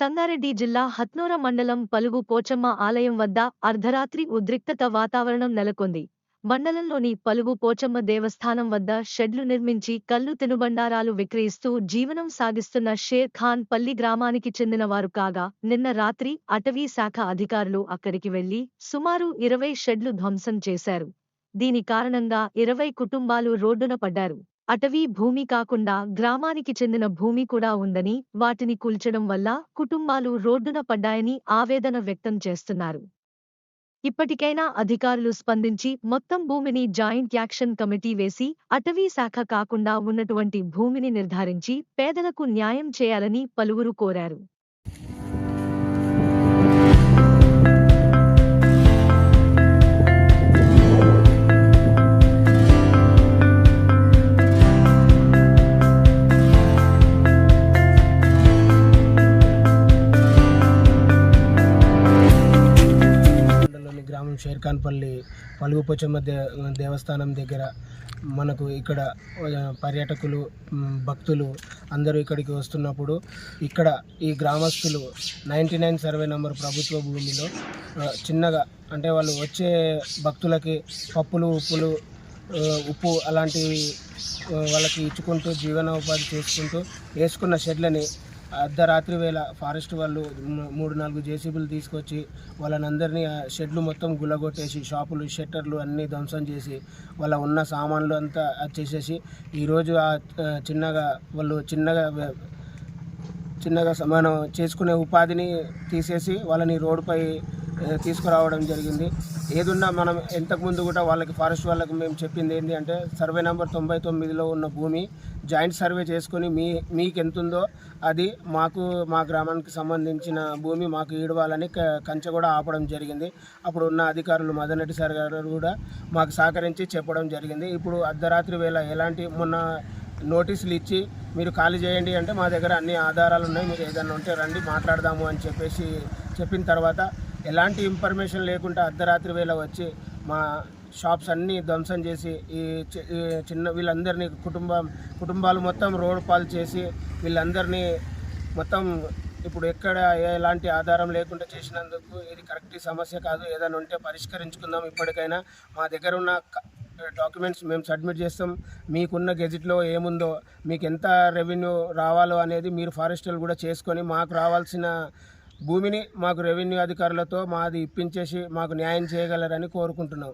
సంగారెడ్డి జిల్లా హత్నూర మండలం పలుగు పోచమ్మ ఆలయం వద్ద అర్ధరాత్రి ఉద్రిక్తత వాతావరణం నెలకొంది. మండలంలోని పలుగు పోచమ్మ దేవస్థానం వద్ద షెడ్లు నిర్మించి కల్లు తినుబండారాలు విక్రయిస్తూ జీవనం సాగిస్తున్న షేర్ ఖాన్ పల్లి గ్రామానికి చెందినవారు కాగా నిన్న రాత్రి అటవీ శాఖ అధికారులు అక్కడికి వెళ్ళి సుమారు ఇరవై షెడ్లు ధ్వంసం చేశారు. దీని కారణంగా ఇరవై కుటుంబాలు రోడ్డున పడ్డారు. అటవీ భూమి కాకుండా గ్రామానికి చెందిన భూమి కూడా ఉందని వాటిని కూల్చడం వల్ల కుటుంబాలు రోడ్డున పడ్డాయని ఆవేదన వ్యక్తం చేస్తున్నారు. ఇప్పటికైనా అధికారులు స్పందించి మొత్తం భూమిని జాయింట్ యాక్షన్ కమిటీ వేసి అటవీ శాఖ కాకుండా ఉన్నటువంటి భూమిని నిర్ధారించి పేదలకు న్యాయం చేయాలని పలువురు కోరారు. గ్రామం షేర్ఖాన్పల్లి పలుగుపోచమ్మ దే దేవస్థానం దగ్గర మనకు ఇక్కడ పర్యాటకులు భక్తులు అందరూ ఇక్కడికి వస్తున్నప్పుడు ఇక్కడ ఈ గ్రామస్తులు నైంటీ నైన్ సర్వే నెంబర్ ప్రభుత్వ భూమిలో చిన్నగా అంటే వాళ్ళు వచ్చే భక్తులకి పప్పులు ఉప్పులు ఉప్పు అలాంటివి వాళ్ళకి ఇచ్చుకుంటూ జీవనోపాధి చేసుకుంటూ వేసుకున్న షెడ్లని అర్ధరాత్రి వేళ ఫారెస్ట్ వాళ్ళు మూడు నాలుగు జేసీబీలు తీసుకొచ్చి వాళ్ళని అందరినీ ఆ షెడ్లు మొత్తం గుల్లగొట్టేసి షాపులు షట్టర్లు అన్నీ ధ్వంసం చేసి వాళ్ళ ఉన్న సామాన్లు అంతా చేసేసి ఈరోజు ఆ చిన్నగా వాళ్ళు చిన్నగా చిన్నగా స- మనం చేసుకునే ఉపాధిని తీసేసి వాళ్ళని రోడ్డుపై తీసుకురావడం జరిగింది. ఏదున్నా మనం ఇంతకుముందు కూడా వాళ్ళకి ఫారెస్ట్ వాళ్ళకి మేము చెప్పింది ఏంటి అంటే సర్వే నెంబర్ తొంభై తొమ్మిదిలో ఉన్న భూమి జాయింట్ సర్వే చేసుకొని మీ మీకు ఎంత ఉందో అది మాకు మా గ్రామానికి సంబంధించిన భూమి మాకు ఈడవాలని క- కంచె కూడా ఆపడం జరిగింది. అప్పుడు ఉన్న అధికారులు మదన్ సార్ గారు కూడా మాకు సహకరించి చెప్పడం జరిగింది. ఇప్పుడు అర్ధరాత్రి వేళ ఎలాంటి మొన్న నోటీసులు ఇచ్చి మీరు ఖాళీ చేయండి అంటే మా దగ్గర అన్ని ఆధారాలు ఉన్నాయి. మీరు ఏదైనా ఉంటే రండి మాట్లాడదాము అని చెప్పేసి చెప్పిన తర్వాత ఎలాంటి ఇన్ఫర్మేషన్ లేకుండా అర్ధరాత్రి వేళ వచ్చి మా షాప్స్ అన్నీ ధ్వంసం చేసి ఈ చి- చిన్న వీళ్ళందరినీ కుటుంబం కుటుంబాలు మొత్తం రోడ్ పాలు చేసి వీళ్ళందరినీ మొత్తం ఇప్పుడు ఎక్కడ ఎలాంటి ఆధారం లేకుండా చేసినందుకు ఇది కరెక్ట్ సమస్య కాదు. ఏదైనా ఉంటే పరిష్కరించుకుందాం ఇప్పటికైనా. మా దగ్గర ఉన్న డాక్యుమెంట్స్ మేము సబ్మిట్ చేస్తాం. మీకున్న గెజిట్లో ఏముందో మీకు ఎంత రెవెన్యూ రావాలో అనేది మీరు ఫారెస్టర్లు కూడా చేసుకొని మాకు రావాల్సిన భూమిని మాకు రెవెన్యూ అధికారులతో మాది ఇప్పించేసి మాకు న్యాయం చేయగలరని కోరుకుంటున్నాం.